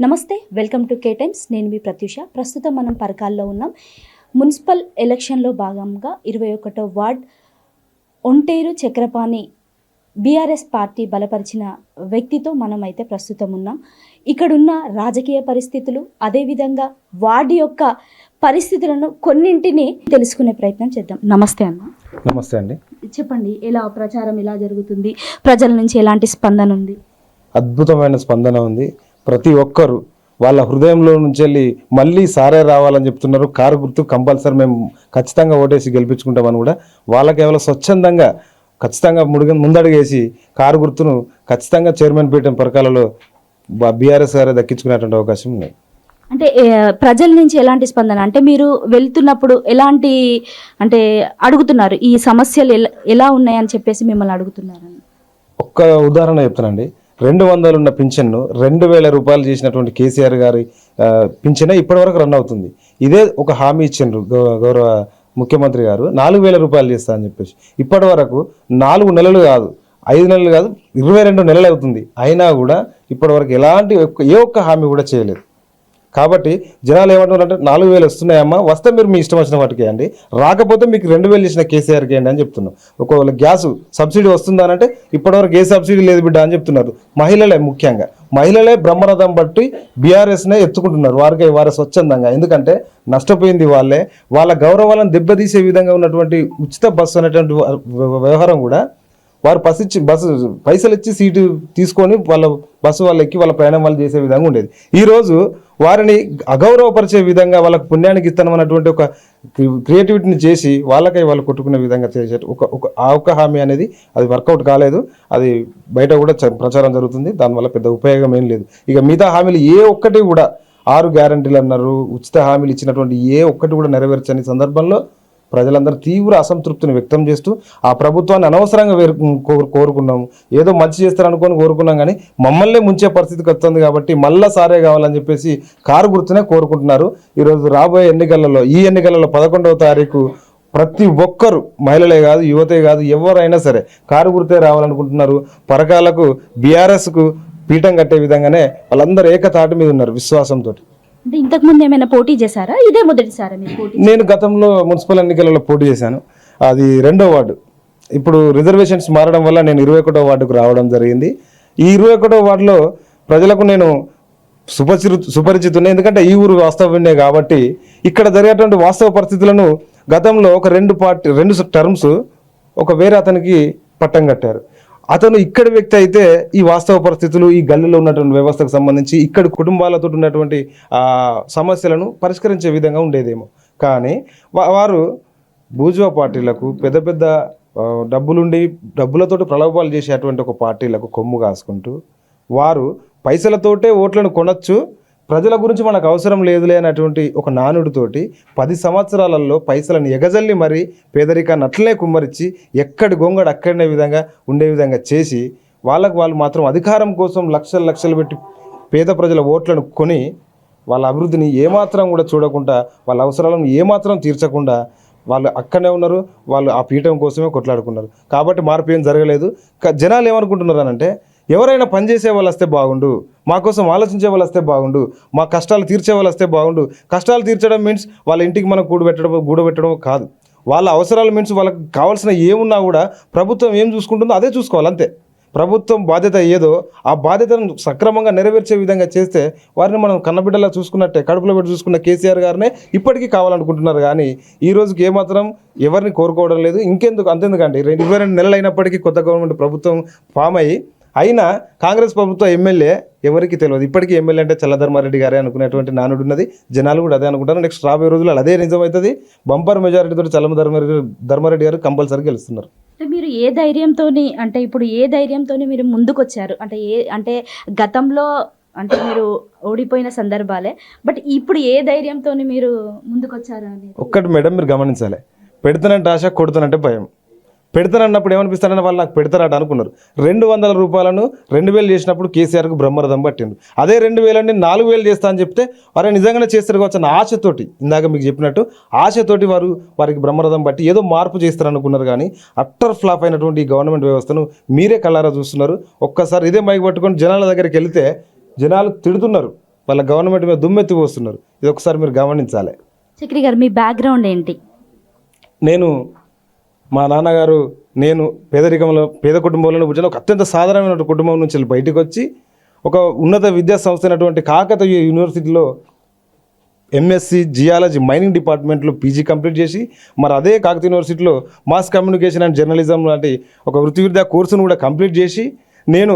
నమస్తే welcome to K times. నేను మీ ప్రత్యూష. ప్రస్తుతం మనం పరకాల్లో ఉన్నాం. మున్సిపల్ ఎలక్షన్లో భాగంగా ఇరవై ఒకటో ward Onteru Chakrapani BRS party బలపరిచిన వ్యక్తితో మనం అయితే ప్రస్తుతం ఉన్నాం. ఇక్కడున్న రాజకీయ పరిస్థితులు అదేవిధంగా వార్డు యొక్క పరిస్థితులను కొన్నింటిని తెలుసుకునే ప్రయత్నం చేద్దాం. నమస్తే అన్న. నమస్తే అండి. చెప్పండి ఎలా ప్రచారం ఎలా జరుగుతుంది? ప్రజల నుంచి ఎలాంటి స్పందన ఉంది? అద్భుతమైన స్పందన ఉంది. ప్రతి ఒక్కరు వాళ్ళ హృదయంలో నుంచి వెళ్ళి మళ్ళీ సారే రావాలని చెప్తున్నారు. కారు గుర్తు కంపల్సరీ మేము ఖచ్చితంగా ఓటేసి గెలిపించుకుంటామని కూడా వాళ్ళకి కేవలం స్వచ్ఛందంగా ఖచ్చితంగా ముడిగ ముందడుగేసి కారు గుర్తును ఖచ్చితంగా చైర్మన్ పీఠం పరకాలలో బీఆర్ఎస్ గారే దక్కించుకునేటువంటి అవకాశం ఉంది అంటే ప్రజల నుంచి ఎలాంటి స్పందన? అంటే మీరు వెళ్తున్నప్పుడు ఎలాంటి అంటే అడుగుతున్నారు? ఈ సమస్యలు ఎలా ఎలా ఉన్నాయని చెప్పేసి మిమ్మల్ని అడుగుతున్నారు. ఒక్క ఉదాహరణ చెప్తానండి. రెండు వందలు ఉన్న పింఛన్ను రెండు వేల రూపాయలు చేసినటువంటి కేసీఆర్ గారి పింఛనే ఇప్పటివరకు రన్ అవుతుంది. ఇదే ఒక హామీ ఇచ్చిండ్రు గౌ- గౌరవ ముఖ్యమంత్రి గారు. నాలుగు వేల రూపాయలు చేస్తా అని చెప్పేసి. ఇప్పటి వరకు నాలుగు నెలలు కాదు ఐదు నెలలు కాదు ఇరవై రెండు నెలలు అవుతుంది. అయినా కూడా ఇప్పటివరకు ఎలాంటి ఏ ఒక్క హామీ కూడా చేయలేదు. కాబట్టి జనాలు ఏమంటున్నారంటే నాలుగు వేలు వస్తున్నాయమ్మా వస్తే మీరు మీ ఇష్టం వచ్చిన వాటికి అండి. రాకపోతే మీకు రెండు వేలు ఇచ్చిన కేసీఆర్కి అండి అని చెప్తున్నాం ఒకవేళ గ్యాస్ సబ్సిడీ వస్తుందా అంటే ఇప్పటివరకు ఏ సబ్సిడీ లేదు బిడ్డ అని చెప్తున్నారు. మహిళలే ముఖ్యంగా. మహిళలే బ్రహ్మరథం బట్టి బీఆర్ఎస్నే ఎత్తుకుంటున్నారు. వారికి వారి స్వచ్ఛందంగా. ఎందుకంటే నష్టపోయింది వాళ్ళే. వాళ్ళ గౌరవాలను దెబ్బతీసే విధంగా ఉన్నటువంటి ఉచిత బస్సు అనేటువంటి వ్యవహారం కూడా వారు బస్సు ఇచ్చి బస్సు పైసలు ఇచ్చి సీటు తీసుకొని వాళ్ళ బస్సు వాళ్ళు ఎక్కి వాళ్ళ ప్రయాణం వాళ్ళు చేసే విధంగా ఉండేది. ఈరోజు వారిని అగౌరవపరిచే విధంగా వాళ్ళకు పుణ్యానికి ఇస్తాను అన్నటువంటి ఒక క్రియేటివిటీని చేసి వాళ్ళకై వాళ్ళు కొట్టుకునే విధంగా చేసే ఒక ఒక ఆ ఒక్క హామీ అనేది అది వర్కౌట్ కాలేదు. అది బయట కూడా చ- ప్రచారం జరుగుతుంది. దానివల్ల పెద్ద ఉపయోగం ఏం లేదు. ఇక మిగతా హామీలు ఏ ఒక్కటి కూడా ఆరు గ్యారంటీలు అన్నారు ఉచిత హామీలు ఇచ్చినటువంటి ఏ ఒక్కటి కూడా నెరవేర్చని సందర్భంలో ప్రజలందరూ తీవ్ర అసంతృప్తిని వ్యక్తం చేస్తూ ఆ ప్రభుత్వాన్ని అనవసరంగా వేరు కోరుకున్నాము. ఏదో మంచి చేస్తారనుకొని కోరుకున్నాం కానీ మమ్మల్నే ముంచే పరిస్థితికి వస్తుంది కాబట్టి మళ్ళా సారే కావాలని చెప్పేసి కారు గుర్తునే కోరుకుంటున్నారు. ఈరోజు రాబోయే ఎన్నికలలో ఈ ఎన్నికలలో పదకొండవ తారీఖు ప్రతి ఒక్కరు మహిళలే కాదు యువతే కాదు ఎవరైనా సరే కారు గుర్తే రావాలనుకుంటున్నారు. పరకాలకు బీఆర్ఎస్కు పీఠం కట్టే విధంగానే వాళ్ళందరూ ఏకతాటి మీద ఉన్నారు విశ్వాసంతో అంటే ఇంతకు ముందు ఏమైనా పోటీ చేశారా? ఇదే మొదటిసారా మీరు పోటీ నేను గతంలో మున్సిపల్ ఎన్నికలలో పోటీ చేశాను. అది రెండో వార్డు. ఇప్పుడు రిజర్వేషన్స్ మారడం వల్ల నేను ఇరవై ఒకటో వార్డుకు రావడం జరిగింది. ఈ ఇరవై ఒకటో వార్డులో ప్రజలకు నేను సుపరిచితు సుపరిచితున్నా ఎందుకంటే ఈ ఊరు వాస్తవ్యమే కాబట్టి ఇక్కడ జరిగేటువంటి వాస్తవ పరిస్థితులను గతంలో ఒక రెండు పార్టీ రెండు టర్మ్స్ ఒక వేరే అతనికి పట్టం కట్టారు. అతను ఇక్కడ వ్యక్తి అయితే ఈ వాస్తవ పరిస్థితులు ఈ గల్లీలో ఉన్నటువంటి వ్యవస్థకు సంబంధించి ఇక్కడ కుటుంబాలతో ఉన్నటువంటి సమస్యలను పరిష్కరించే విధంగా ఉండేదేమో. కానీ వారు బూజువా పార్టీలకు పెద్ద పెద్ద డబ్బులుండి డబ్బులతోటి ప్రలోభాలు చేసేటువంటి ఒక పార్టీలకు కొమ్ము కాసుకుంటూ వారు పైసలతోటే ఓట్లను కొనచ్చు ప్రజల గురించి మనకు అవసరం లేదులే అనేటువంటి ఒక నానుడితోటి పది సంవత్సరాలలో పైసలను ఎగజల్లి మరీ పేదరికాన్ని అట్లనే కుమ్మరించి ఎక్కడి గొంగడు అక్కడనే విధంగా ఉండే విధంగా చేసి వాళ్ళకు వాళ్ళు మాత్రం అధికారం కోసం లక్షలు లక్షలు పెట్టి పేద ప్రజల ఓట్లను కొని వాళ్ళ అభివృద్ధిని ఏమాత్రం కూడా చూడకుండా వాళ్ళ అవసరాలను ఏమాత్రం తీర్చకుండా వాళ్ళు అక్కడనే ఉన్నారు వాళ్ళు ఆ పీఠం కోసమే కొట్లాడుకున్నారు. కాబట్టి మార్పు ఏం జరగలేదు. జనాలు ఏమనుకుంటున్నారు అనంటే ఎవరైనా పనిచేసే వాళ్ళు వస్తే బాగుండు మా కోసం ఆలోచించే వాళ్ళు వస్తే బాగుండు మా కష్టాలు తీర్చే వాళ్ళు వస్తే బాగుండు. కష్టాలు తీర్చడం మీన్స్ వాళ్ళ ఇంటికి మనం కూడబెట్టడం గూడబెట్టడం కాదు. వాళ్ళ అవసరాలు మీన్స్ వాళ్ళకి కావాల్సిన ఏమున్నా కూడా ప్రభుత్వం ఏం చూసుకుంటుందో అదే చూసుకోవాలి అంతే. ప్రభుత్వం బాధ్యత ఏదో ఆ బాధ్యతను సక్రమంగా నెరవేర్చే విధంగా చేస్తే వారిని మనం కన్నబిడ్డలా చూసుకున్నట్టే కడుపులో పెట్టి చూసుకున్న కేసీఆర్ గారినే ఇప్పటికీ కావాలనుకుంటున్నారు. కానీ ఈ రోజుకి ఏమాత్రం ఎవరిని కోరుకోవడం లేదు. ఇంకెందుకు అంతెందుకండి. రెండు ఇరవై రెండు నెలలు అయినప్పటికీ కొత్త గవర్నమెంట్ ప్రభుత్వం ఫామ్ అయ్యి అయినా కాంగ్రెస్ ప్రభుత్వ ఎమ్మెల్యే ఎవరికి తెలియదు. ఇప్పటికీ ఎమ్మెల్యే అంటే చల్లధర్మారెడ్డి గారే అనుకునేటువంటి నానుడు ఉన్నది జనాలు కూడా అదే అనుకుంటారు. నెక్స్ట్ రాబోయే రోజుల్లో అదే నిజమవుతుంది బంపర్ మెజారిటీతో చల్లమ ధర్మారెడ్డి ధర్మారెడ్డి గారు కంపల్సరీ గెలుస్తున్నారు. అంటే మీరు ఏ ధైర్యంతోని అంటే ఇప్పుడు ఏ ధైర్యంతోని మీరు ముందుకు వచ్చారు అంటే ఏ అంటే గతంలో అంటే మీరు ఓడిపోయిన సందర్భాలే. బట్ ఇప్పుడు ఏ ధైర్యంతో మీరు ముందుకు వచ్చారు అనేది ఒక్కటి మేడం మీరు గమనించాలి. పెడతానంటే ఆశ కొడతానంటే భయం. పెడతానన్నప్పుడు ఏమనిపిస్తారని వాళ్ళు నాకు పెడతారట అనుకున్నారు. రెండు వందల రూపాయలను రెండు వేలు చేసినప్పుడు కేసీఆర్కు బ్రహ్మరథం పట్టిండు. అదే రెండు వేలని నాలుగు వేలు చేస్తా అని చెప్తే వారు నిజంగానే చేస్తారు కావచ్చు అన్న ఆశతోటి ఇందాక మీకు చెప్పినట్టు ఆశతోటి వారు వారికి బ్రహ్మరథం బట్టి ఏదో మార్పు చేస్తారు అనుకున్నారు కానీ అట్టర్ ఫ్లాప్ అయినటువంటి ఈ గవర్నమెంట్ వ్యవస్థను మీరే కళ్ళారా చూస్తున్నారు. ఒక్కసారి ఇదే మైక్ పట్టుకొని జనాల దగ్గరికి వెళితే జనాలు తిడుతున్నారు. వాళ్ళ గవర్నమెంట్ మీద దుమ్మెత్తి పోస్తున్నారు. ఇది ఒకసారి మీరు గమనించాలి. చక్రి గారు మీ బ్యాక్గ్రౌండ్ ఏంటి? నేను మా నాన్నగారు నేను పేదరికంలో పేద కుటుంబంలో పుట్టిన ఒక అత్యంత సాధారణమైన కుటుంబం నుంచి బయటకు వచ్చి ఒక ఉన్నత విద్యా సంస్థ అయినటువంటి కాకతీయ యూనివర్సిటీలో ఎంఎస్సి జియాలజీ మైనింగ్ డిపార్ట్మెంట్లో పీజీ కంప్లీట్ చేసి మరి అదే కాకతీయ యూనివర్సిటీలో మాస్ కమ్యూనికేషన్ అండ్ జర్నలిజం లాంటి ఒక వృత్తి విద్యా కోర్సును కూడా కంప్లీట్ చేసి నేను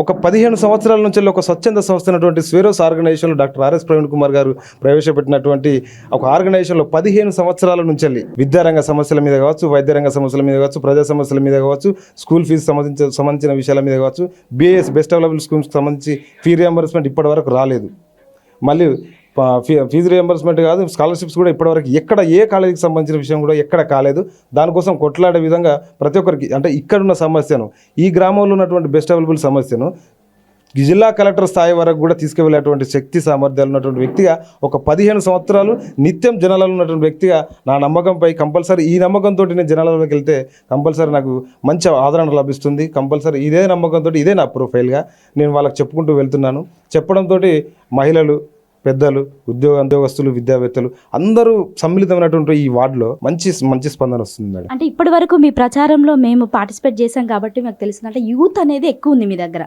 ఒక పదిహేను సంవత్సరాల నుంచి ఒక స్వచ్ఛంద సంస్థ అయినటువంటి స్వేరోస్ ఆర్గనైజేషన్లో డాక్టర్ ఆర్ఎస్ ప్రవీణ్ కుమార్ గారు ప్రవేశపెట్టినటువంటి ఒక ఆర్గనైజేషన్లో పదిహేను సంవత్సరాల నుంచి వెళ్ళి విద్యారంగ సమస్యల మీద కావచ్చు వైద్యరంగ సమస్యల మీద కావచ్చు ప్రజా సమస్యల మీద కావచ్చు స్కూల్ ఫీజు సంబంధించిన సంబంధించిన విషయాల మీద కావచ్చు బిఏఎస్ బెస్ట్ అవైలబుల్ స్కూల్స్కి సంబంధించి ఫీ రియంబర్స్మెంట్ ఇప్పటి వరకు రాలేదు. మళ్ళీ ఫీజు రియంబర్స్మెంట్ కాదు స్కాలర్షిప్స్ కూడా ఇప్పటివరకు ఎక్కడ ఏ కాలేజీకి సంబంధించిన విషయం కూడా ఎక్కడ కాలేదు. దానికోసం కొట్లాడే విధంగా ప్రతి ఒక్కరికి అంటే ఇక్కడున్న సమస్యను ఈ గ్రామంలో ఉన్నటువంటి బెస్ట్ అవైలబుల్ సమస్యను జిల్లా కలెక్టర్ స్థాయి వరకు కూడా తీసుకువెళ్ళేటువంటి శక్తి సామర్థ్యాలు ఉన్నటువంటి వ్యక్తిగా ఒక పదిహేను సంవత్సరాలు నిత్యం జనాలలో ఉన్నటువంటి వ్యక్తిగా నా నమ్మకంపై కంపల్సరీ ఈ నమ్మకంతో నేను జనాలలోకి వెళ్తే కంపల్సరీ నాకు మంచి ఆదరణ లభిస్తుంది. కంపల్సరీ ఇదే నమ్మకంతో ఇదే నా ప్రొఫైల్గా నేను వాళ్ళకి చెప్పుకుంటూ వెళ్తున్నాను. చెప్పడంతో మహిళలు పెద్దలు ఉద్యోగ ఉద్యోగస్తులు విద్యావేత్తలు అందరూ సమ్మిళితమైనటువంటి ఈ వార్డులో మంచి మంచి స్పందన వస్తుంది మేడం. అంటే ఇప్పటి వరకు మీ ప్రచారంలో మేము పార్టిసిపేట్ చేశాం కాబట్టి మాకు తెలిసింది. అంటే యూత్ అనేది ఎక్కువ ఉంది మీ దగ్గర.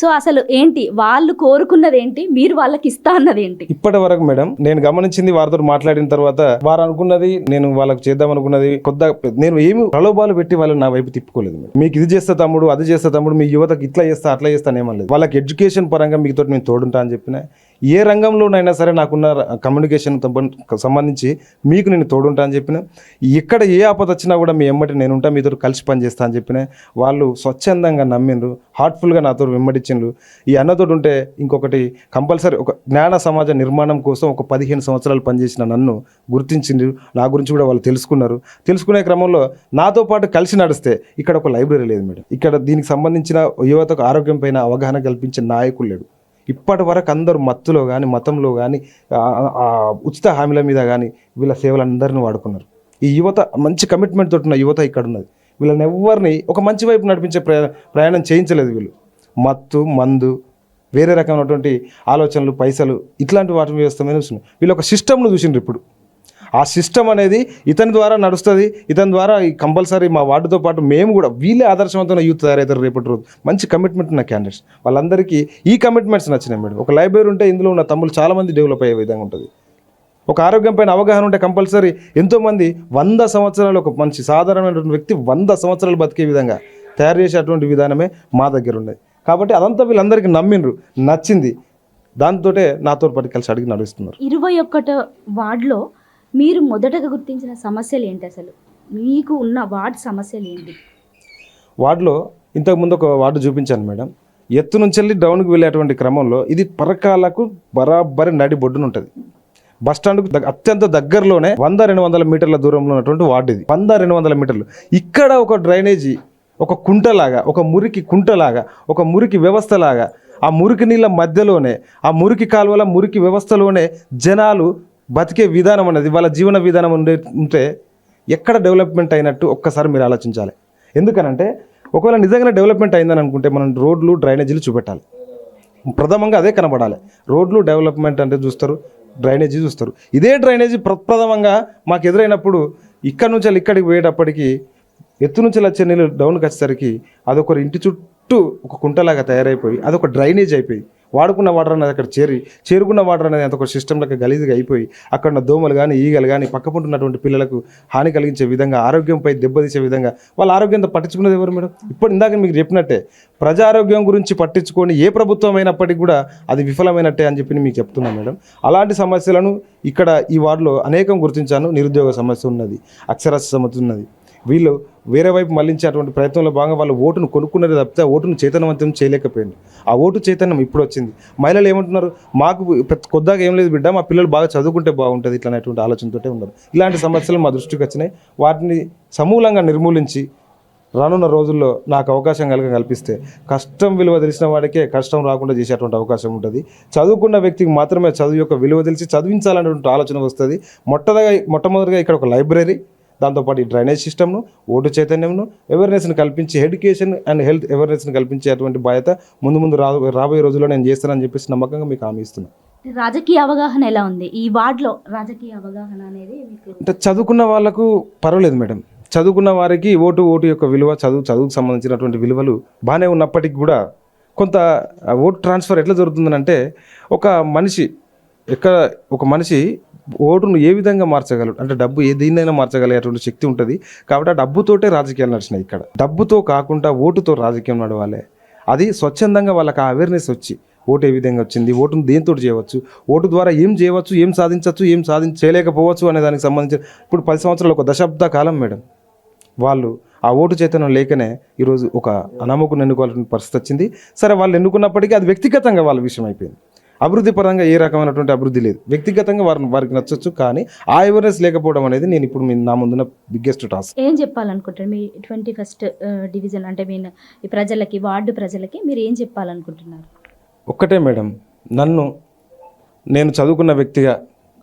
సో అసలు ఏంటి? వాళ్ళు కోరుకున్నది ఏంటి? మీరు వాళ్ళకి ఇస్తా అన్నది ఏంటి? ఇప్పటి వరకు మేడం నేను గమనించింది వారితో మాట్లాడిన తర్వాత వారు అనుకున్నది నేను వాళ్ళకి చేద్దాం అనుకున్నది కొద్దిగా నేను ఏమి ప్రలోభాలు పెట్టి వాళ్ళని నా వైపు తిప్పుకోలేదు మీకు ఇది చేస్తా తమ్ముడు అది చేస్తా తమ్ముడు మీ యువతకి ఇట్లా చేస్తా అట్లా చేస్తా ఏమనలేదు వాళ్ళకి ఎడ్యుకేషన్ పరంగా మీతో నేను తోడుంటా అని చెప్పిన ఏ రంగంలోనైనా సరే నాకున్న కమ్యూనికేషన్ సంబంధించి మీకు నేను తోడుంటా అని చెప్పిన ఎక్కడ ఏ ఆపద వచ్చినా కూడా మీ ఎమ్మటి నేను ఉంటా మీతో కలిసి పనిచేస్తా అని చెప్పిన వాళ్ళు స్వచ్ఛందంగా నమ్మిండ్రు హార్ట్ఫుల్గా నాతో వెంబడించిండ్రు. ఈ అన్నతోడు ఉంటే ఇంకొకటి కంపల్సరీ ఒక జ్ఞాన సమాజ నిర్మాణం కోసం ఒక పదిహేను సంవత్సరాలు పనిచేసిన నన్ను గుర్తించిండ్రు. నా గురించి కూడా వాళ్ళు తెలుసుకున్నారు. తెలుసుకునే క్రమంలో నాతో పాటు కలిసి నడిస్తే ఇక్కడ ఒక లైబ్రరీ లేదు మేడం. ఇక్కడ దీనికి సంబంధించిన యువతకు ఆరోగ్యం పైన అవగాహన కల్పించే నాయకులు లేడు. ఇప్పటి వరకు అందరూ మత్తులో కానీ మతంలో కానీ ఉచిత హామీల మీద కానీ వీళ్ళ సేవలందరినీ వాడుకున్నారు. ఈ యువత మంచి కమిట్మెంట్ తోటి ఉన్న యువత ఇక్కడ ఉన్నది వీళ్ళని ఎవరిని ఒక మంచి వైపు నడిపించే ప్రయాణం చేయించలేదు వీళ్ళు. మత్తు మందు వేరే రకమైనటువంటి ఆలోచనలు పైసలు ఇట్లాంటి వాటి వ్యవస్థ మీద చూస్తున్నారు. వీళ్ళు ఒక సిస్టమ్ను చూసిండ్రు ఇప్పుడు. ఆ సిస్టమ్ అనేది ఇతని ద్వారా నడుస్తుంది ఇతని ద్వారా ఈ కంపల్సరీ మా వార్డుతో పాటు మేము కూడా వీళ్ళే ఆదర్శవంతమైన యూత్ తయారవుతారు రేపటి రోజు. మంచి కమిట్మెంట్ ఉన్న క్యాండిడేట్స్ వాళ్ళందరికీ ఈ కమిట్మెంట్స్ నచ్చినాయి మేడం. ఒక లైబ్రరీ ఉంటే ఇందులో ఉన్న తమ్ముళ్ళు చాలామంది డెవలప్ అయ్యే విధంగా ఉంటుంది. ఒక ఆరోగ్యం పైన అవగాహన ఉంటే కంపల్సరీ ఎంతోమంది వంద సంవత్సరాలు ఒక మంచి సాధారణమైనటువంటి వ్యక్తి వంద సంవత్సరాలు బతికే విధంగా తయారు చేసేటువంటి విధానమే మా దగ్గర ఉన్నది. కాబట్టి అదంతా వీళ్ళందరికీ నమ్మిండ్రు. నచ్చింది. దాంతోటే నాతో పాటు కలిసి అడిగి నడుస్తున్నారు ఇరవై ఒక్కటో వార్డులో మీరు మొదటగా గుర్తించిన సమస్యలు ఏంటి అసలు? మీకు ఉన్న వార్డ్ సమస్యలు ఏంటి? వార్డులో ఇంతకుముందు ఒక వార్డు చూపించాను మేడం. ఎత్తు నుంచి వెళ్ళి డౌన్కి వెళ్ళేటువంటి క్రమంలో ఇది పరకాలకు బరాబరి నడి బొడ్డున ఉంటుంది. బస్ స్టాండ్కు అత్యంత దగ్గరలోనే వంద రెండు వందల మీటర్ల దూరంలో ఉన్నటువంటి వార్డు ఇది. వంద రెండు వందల మీటర్లు. ఇక్కడ ఒక డ్రైనేజీ ఒక కుంటలాగా ఒక మురికి కుంటలాగా ఒక మురికి వ్యవస్థలాగా ఆ మురికి నీళ్ళ మధ్యలోనే ఆ మురికి కాలువల మురికి వ్యవస్థలోనే జనాలు బతికే విధానం అనేది వాళ్ళ జీవన విధానం ఉండే ఉంటే ఎక్కడ డెవలప్మెంట్ అయినట్టు ఒక్కసారి మీరు ఆలోచించాలి. ఎందుకనంటే ఒకవేళ నిజంగానే డెవలప్మెంట్ అయిందని అనుకుంటే మనం రోడ్లు డ్రైనేజీలు చూపెట్టాలి. ప్రథమంగా అదే కనబడాలి. రోడ్లు డెవలప్మెంట్ అంటే చూస్తారు డ్రైనేజీ చూస్తారు. ఇదే డ్రైనేజీ ప్రప్రథమంగా మాకు ఎదురైనప్పుడు ఇక్కడ నుంచి వెళ్ళి ఇక్కడికి పోయేటప్పటికి ఎత్తు నుంచి వచ్చే నీళ్ళు డౌన్కి వచ్చేసరికి అదొకరు ఇంటి చుట్టూ ఒక కుంటలాగా తయారైపోయి అదొక డ్రైనేజ్ అయిపోయి వాడుకున్న వాటర్ అనేది అక్కడ చేరి చేరుకున్న వాటర్ అనేది అంత ఒక సిస్టమ్ లెక్క అయిపోయి అక్కడ ఉన్న దోమలు కానీ ఈగలు కానీ పక్కపుంటున్నటువంటి పిల్లలకు హాని కలిగించే విధంగా ఆరోగ్యంపై దెబ్బతీసే విధంగా వాళ్ళ ఆరోగ్యంతో పట్టించుకునేది ఎవరు మేడం? ఇప్పుడు ఇందాక మీకు చెప్పినట్టే ప్రజా ఆరోగ్యం గురించి పట్టించుకొని ఏ ప్రభుత్వం అయినప్పటికీ కూడా అది విఫలమైనట్టే అని చెప్పి మీకు చెప్తున్నాను మేడం. అలాంటి సమస్యలను ఇక్కడ ఈ వార్డులో అనేకం గుర్తించాను. నిరుద్యోగ సమస్య ఉన్నది అక్షరాస్య సమస్య ఉన్నది. వీళ్ళు వేరే వైపు మళ్ళించేటువంటి ప్రయత్నంలో భాగంగా వాళ్ళు ఓటును కొనుక్కున్నది తప్పితే ఓటును చైతన్యవంతం చేయలేకపోయింది. ఆ ఓటు చైతన్యం ఇప్పుడు వచ్చింది. మహిళలు ఏమంటున్నారు? మాకు కొద్దాగా ఏం లేదు బిడ్డ మా పిల్లలు బాగా చదువుకుంటే బాగుంటుంది ఇట్లా అనేటువంటి ఆలోచనతోటే ఉన్నారు. ఇలాంటి సమస్యలు మా దృష్టికి వచ్చినాయి. వాటిని సమూలంగా నిర్మూలించి రానున్న రోజుల్లో నాకు అవకాశం కనుక కల్పిస్తే కష్టం విలువ తెలిసిన వాడికే కష్టం రాకుండా చేసేటువంటి అవకాశం ఉంటుంది. చదువుకున్న వ్యక్తికి మాత్రమే చదువు యొక్క విలువ తెలిసి చదివించాలనేటువంటి ఆలోచన వస్తుంది. మొట్టగా మొట్టమొదటిగా ఇక్కడ ఒక లైబ్రరీ దాంతోపాటు ఈ డ్రైనేజ్ సిస్టమ్ను ఓటు చైతన్యంను అవేర్నెస్ని కల్పించి ఎడ్యుకేషన్ అండ్ హెల్త్ అవేర్నెస్ని కల్పించేటువంటి బాధ్యత ముందు ముందు రా రాబోయే రోజుల్లో నేను చేస్తానని చెప్పేసి నమ్మకంగా మీకు హామీ ఇస్తున్నాను రాజకీయ అవగాహన ఎలా ఉంది? ఈ వార్డులో రాజకీయ అవగాహన అనేది అంటే చదువుకున్న వాళ్ళకు పర్వాలేదు మేడం. చదువుకున్న వారికి ఓటు ఓటు యొక్క విలువ చదువు చదువుకు సంబంధించినటువంటి విలువలు బాగానే ఉన్నప్పటికీ కూడా కొంత ఓటు ట్రాన్స్ఫర్ ఎట్లా జరుగుతుందంటే ఒక మనిషి ఎక్కడ ఒక మనిషి ఓటును ఏ విధంగా మార్చగలడు? అంటే డబ్బు ఏ దీన్నైనా మార్చగలిగేటువంటి శక్తి ఉంటుంది. కాబట్టి ఆ డబ్బుతోటే రాజకీయాలు నడిచినాయి ఇక్కడ. డబ్బుతో కాకుండా ఓటుతో రాజకీయం నడవాలి. అది స్వచ్ఛందంగా వాళ్ళకి ఆ అవేర్నెస్ వచ్చి ఓటు ఏ విధంగా వచ్చింది ఓటును దేంతో చేయవచ్చు ఓటు ద్వారా ఏం చేయవచ్చు ఏం సాధించవచ్చు ఏం సాధించ చేయలేకపోవచ్చు అనే దానికి సంబంధించిన ఇప్పుడు పది సంవత్సరాలు ఒక దశాబ్ద కాలం మేడం. వాళ్ళు ఆ ఓటు చేతనం లేకనే ఈరోజు ఒక అనామకుని ఎన్నుకోవాల్సిన పరిస్థితి వచ్చింది. సరే వాళ్ళు ఎన్నుకున్నప్పటికీ అది వ్యక్తిగతంగా వాళ్ళ విషయం అయిపోయింది. అభివృద్ధి పరంగా ఏ రకమైనటువంటి అభివృద్ధి లేదు. వ్యక్తిగతంగా వారిని వారికి నచ్చొచ్చు కానీ ఆ అవేర్నెస్ లేకపోవడం అనేది నేను ఇప్పుడు మీ నా ముందున్న బిగ్గెస్ట్ టాస్క్ ఏం చెప్పాలనుకుంటారు? మీ ట్వంటీ ఫస్ట్ డివిజన్ అంటే మీ ఈ ప్రజలకి వార్డు ప్రజలకి మీరు ఏం చెప్పాలనుకుంటున్నారు? ఒక్కటే మేడం. నన్ను నేను చదువుకున్న వ్యక్తిగా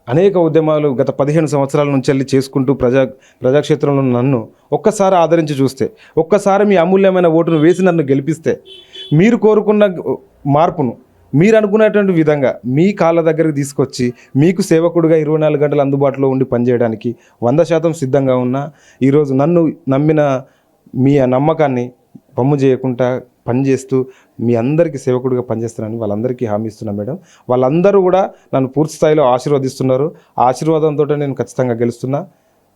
అనేక ఉద్యమాలు గత పదిహేను సంవత్సరాల నుంచి వెళ్ళి చేసుకుంటూ ప్రజా ప్రజాక్షేత్రంలో నన్ను ఒక్కసారి ఆదరించి చూస్తే ఒక్కసారి మీ అమూల్యమైన ఓటును వేసి నన్ను గెలిపిస్తే మీరు కోరుకున్న మార్పును మీరు అనుకునేటువంటి విధంగా మీ కాళ్ళ దగ్గరికి తీసుకొచ్చి మీకు సేవకుడిగా ఇరవై నాలుగు గంటలు అందుబాటులో ఉండి పనిచేయడానికి వంద శాతం సిద్ధంగా ఉన్నా ఈరోజు నన్ను నమ్మిన మీ ఆ నమ్మకాన్ని పమ్ము చేయకుండా పనిచేస్తూ మీ అందరికీ సేవకుడిగా పనిచేస్తున్నానని వాళ్ళందరికీ హామీ ఇస్తున్నా మేడం. వాళ్ళందరూ కూడా నన్ను పూర్తి స్థాయిలో ఆశీర్వదిస్తున్నారు. ఆశీర్వాదంతో నేను ఖచ్చితంగా గెలుస్తున్నా.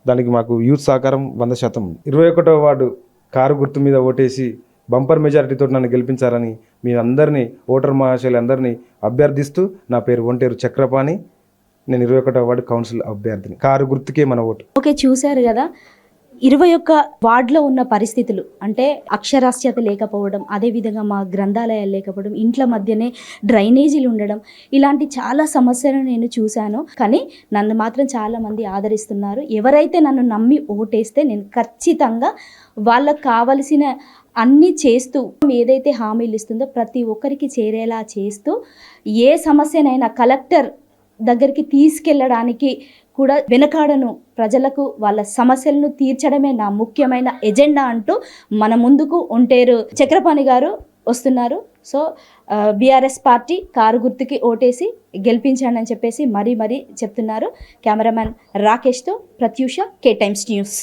దానికి మాకు యూత్ సహకారం వంద శాతం. ఇరవై ఒకటో వార్డు కారు గుర్తు మీద ఓటేసి బంపర్ మెజారిటీతో నన్ను గెలిపించారని మీ అందరినీ ఓటర్ మహాశయులందరినీ అభ్యర్థిస్తూ నా పేరు ఒంటేరు చక్రపాణి. నేను ఇరవై ఒకటో వార్డు కౌన్సిల్ అభ్యర్థిని. కారు గుర్తుకే మన ఓటు. ఓకే చూశారు కదా? ఇరవై ఒక్క వార్డులో ఉన్న పరిస్థితులు అంటే అక్షరాస్యత లేకపోవడం అదేవిధంగా మా గ్రంథాలయాలు లేకపోవడం ఇంట్ల మధ్యనే డ్రైనేజీలు ఉండడం ఇలాంటి చాలా సమస్యలను నేను చూశాను. కానీ నన్ను మాత్రం చాలామంది ఆదరిస్తున్నారు. ఎవరైతే నన్ను నమ్మి ఓటేస్తే నేను ఖచ్చితంగా వాళ్ళకు కావలసిన అన్నీ చేస్తూ ఏదైతే హామీలు ఇస్తుందో ప్రతి ఒక్కరికి చేరేలా చేస్తూ ఏ సమస్యనైనా కలెక్టర్ దగ్గరికి తీసుకెళ్ళడానికి కూడా వెనకాడను. ప్రజలకు వాళ్ళ సమస్యలను తీర్చడమే నా ముఖ్యమైన ఎజెండా అంటూ మన ముందుకు ఉంటేరు చక్రపాణి గారు వస్తున్నారు. సో బీఆర్ఎస్ పార్టీ కారు గుర్తుకి ఓటేసి గెలిపించండి అని చెప్పేసి మరీ మరీ చెప్తున్నారు. కెమెరామెన్ రాకేష్తో ప్రత్యూష కే టైమ్స్ న్యూస్.